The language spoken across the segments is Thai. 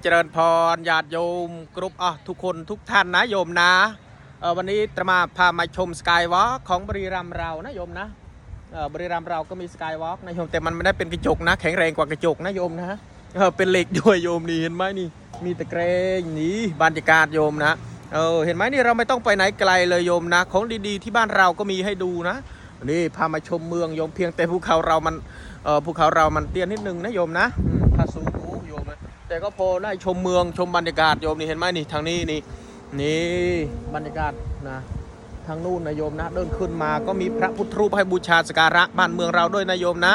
เจริญพรญาติโยมกรุ๊ปอะทุกคนทุกท่านนะโยมนะวันนี้ตระมาพามาชมสกายวอล์กของบริรัมเรานะโยมนะบริรัมเราก็มีสกายวอล์กนะโยมแต่มันไม่ได้เป็นกระจกนะ แข็งแรงกว่ากระจกนะโยมนะเป็นเหล็กด้วยโยมนี่เห็นไหมนี่ มีตะเกรงนี่บรรยากาศโยมนะเออเห็นไหมนี่เราไม่ต้องไปไหนไกลเลยโยมนะ ของดีๆที่บ้านเราก็มีให้ดูนะนี่พามาชมเมืองโยมเพียงแต่ภูเขาเรามันเออภูเขาเรามันเตี้ยนิดนึงนะโยมนะถ้าสูง แต่ก็พอได้ชมเมืองชมบรรยากาศโยมนี่เห็นไหมนี่ทางนี้นี่นี่บรรยากาศนะทางนู่นนะโยมนะเดินขึ้นมาก็มีพระพุทธรูปให้บูชาสกการะบ้านเมืองเราด้วยนะโยมนะ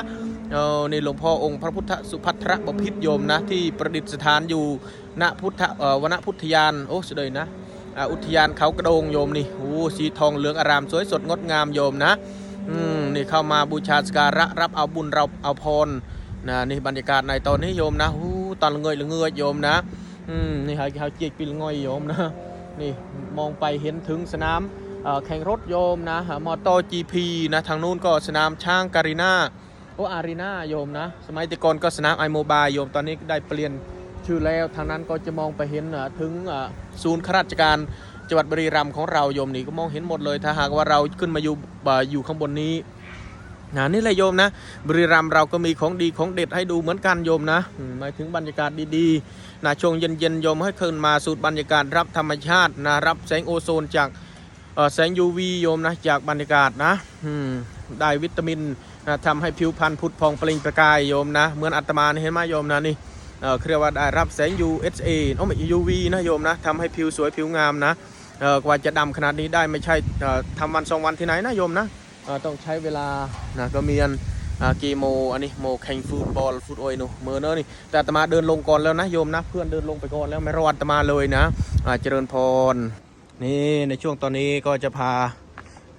เออนี่หลวงพ่อองค์พระพุทธสุภัทรบพิตรโยมนะที่ประดิษฐานอยู่ณพุทธเอ่อวนพุทธยานโอ้สุดเลยนะอุทยานเขากระโดงโยมนี่โอ้สีทองเหลืองอารามสวยสดงดงามโยมนะอืมนี่เข้ามาบูชาสกการะรับเอาบุญเราเอาพรนะนี่บรรยากาศในตอนนี้โยมนะหู ตอนเงยละเงยโยมนะอืมนี่หาเขาเจียกปีละเงยโยมนะนี่มองไปเห็นถึงสนามแข่งรถโยมนะมอเตอร์จีพีนะทางนู้นก็สนามช้างการีนาโออารีนาโยมนะ สมัยต่ก่อนก็สนามไอโมบายโยมตอนนี้ได้เปลี่ยนชื่อแล้วทางนั้นก็จะมองไปเห็นถึงศูนย์ข้าราชการจังหวัดบุรีรัมย์ของเราโยมนี่ก็มองเห็นหมดเลยถ้าหากว่าเราขึ้นมาอยู่อยู่ข้างบนนี้ นะนี่แหละโยมนะบุรีรัมย์เราก็มีของดีของเด็ดให้ดูเหมือนกันโยมนะมหมายถึงบรรยากาศดีๆนะช่วงเย็นๆโยมให้ขึ้นมาสูดบรรยากาศรับธรรมชาตินะรับแสงโอโซนจากแสง UV โยมนะจากบรรยากาศนะได้วิตามินนะทำให้ผิวพรรณผุดพองเปล่งประกายโยมนะเหมือนอาตมาเห็นไหมโยมนะนี่เรียกว่าได้รับแสง USA โอ้ไม่ UV นะโยมนะทำให้ผิวสวยผิวงามนะกว่าจะดำขนาดนี้ได้ไม่ใช่ทำวันสองวันที่ไหนนะโยมนะ ต้องใช้เวลานะก็มีอันกีโมอันนี้โมแข่งฟุตบอลฟุตโอยนูเมอร์เนอร์นี่แต่ตมาเดินลงก่อนแล้วนะโยมนะเพื่อนเดินลงไปก่อนแล้วไม่รอดตมาเลยนะเจริญพรนี่ในช่วงตอนนี้ก็จะพา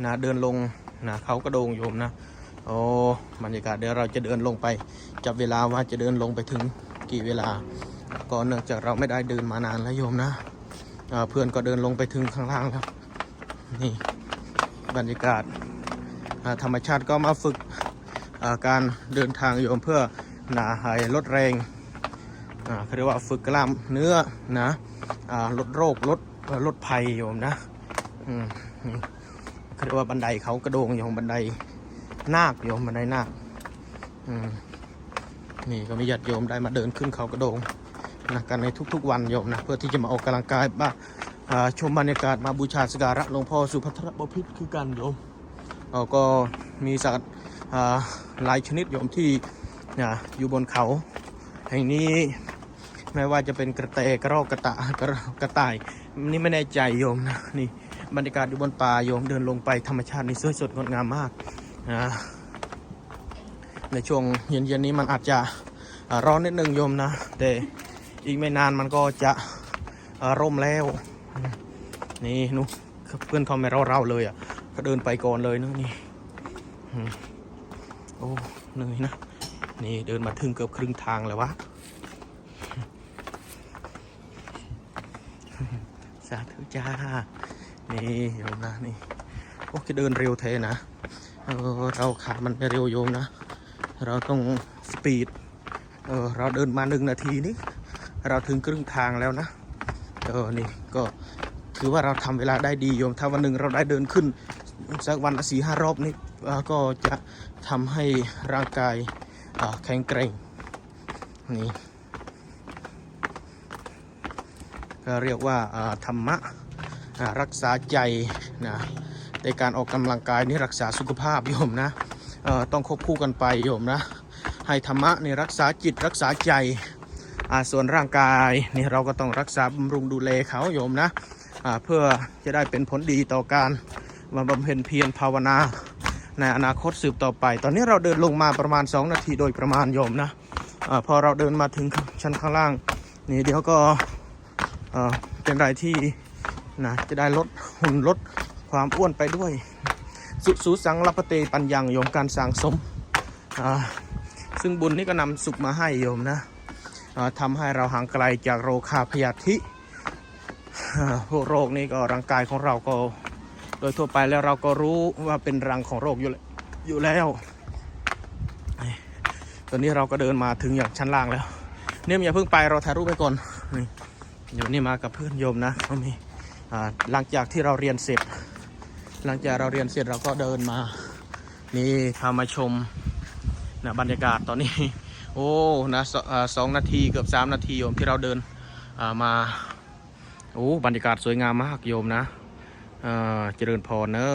นะเดินลงนะเขากระโดงโยมนะโอ้บรรยากาศเดี๋ยวเราจะเดินลงไป จับเวลาว่าจะเดินลงไปถึงกี่เวลาก็เนื่องจากเราไม่ได้เดินมานานแล้วโยมนะเพื่อนก็เดินลงไปถึงข้างล่างแล้วนี่บรรยากาศ ธรรมชาติก็มาฝึกการเดินทางโยมเพื่อนาหายลดแรงเขาเรียกว่าฝึกกล้ามเนื้อนะลดโรคลดลดภัยโยมนะเขาเรียกว่าบันไดเขากระโดงโยมบันไดนาคโยมบันไดนาคนี่ก็มีญาติโยมได้มาเดินขึ้นเขากระโดงนะกันในทุกๆวันโยมนะเพื่อที่จะมาออกกำลังกายบ้างชมบรรยากาศมาบูชาสกการะหลวงพ่อสุภัทรบพิตรคือกันโยม เราก็มีสัตว์หลายชนิดโยมที่อยู่บนเขา แห่งนี้ไม่ว่าจะเป็นกระเตกระรอกกระตะกระกระต่ายนี่ไม่แน่ใจโยมนะนี่บรรยากาศอยู่บนป่าโยมเดินลงไปธรรมชาตินี่สวยสดงดงามมากนะในช่วงเย็นๆนี้มันอาจจะร้อนนิดนึงโยมนะ แต่อีกไม่นานมันก็จะร่มแล้ว นี่นุเพื่อนเขาไม่รอเราเลยอะ ก็เดินไปก่อนเลยนะนี่โอ้เหนื่อยนะ นี่เดินมาถึงเกือบครึ่งทางแล้ววะสาธุจ้า นี่โยมนะนี่โอ้จะเดินเร็วเทนะเออเราขามันไม่เร็วโยมนะ เราต้องสปีดเออเราเดินมาหนึ่งนาทีนี่เราถึงครึ่งทางแล้วนะเออนี่ก็ถือว่าเราทำเวลาได้ดีโยมถ้าวันหนึ่งเราได้เดินขึ้น สักวันละสี่ห้ารอบนี่ก็จะทำให้ร่างกายแข็งแกร่งนี่ก็เรียกว่าธรรมะรักษาใจนะในการออกกำลังกายนี่รักษาสุขภาพโยมนะต้องควบคู่กันไปโยมนะให้ธรรมะนี่รักษาจิตรักษาใจส่วนร่างกายนี่เราก็ต้องรักษาบำรุงดูแลเขาโยมนะเพื่อจะได้เป็นผลดีต่อการ มาบำเพ็ญเพียรภาวนา ในอนาคตสืบต่อไป ตอนนี้เราเดินลงมาประมาณ 2 นาทีโดยประมาณโยมนะอาพอเราเดินมาถึงชั้นข้างล่าง นี่เดี๋ยวก็เป็นไรที่นะจะได้ลดหุ่นลดความอ้วนไปด้วย สุสุสังรัปเตปัญญังโยมการสั่งสม ซึ่งบุญนี้ก็นำสุขมาให้โยมนะทำให้เราห่างไกลจากโรคาพยาธิพวกโรคนี้ก็ร่างกายของเราก็ โดยทั่วไปแล้วเราก็รู้ว่าเป็นรังของโรคอยู่แล้วอยู่แล้วตอนนี้เราก็เดินมาถึงอย่างชั้นล่างแล้ว เนี่ยอย่าเพิ่งไปเราถ่ายรูปไปก่อนนี่โยมนี่มากับเพื่อนโยมนะก็มีหลังจากที่เราเรียนเสร็จ หลังจากเราเรียนเสร็จเราก็เดินมา นี่พามาชมนะบรรยากาศตอนนี้ โอ้นะสอ่าสองนาทีเกือบสามนาทีโยมที่เราเดินมาโอ้บรรยากาศสวยงามมากโยมนะ เจริญพรเนอะ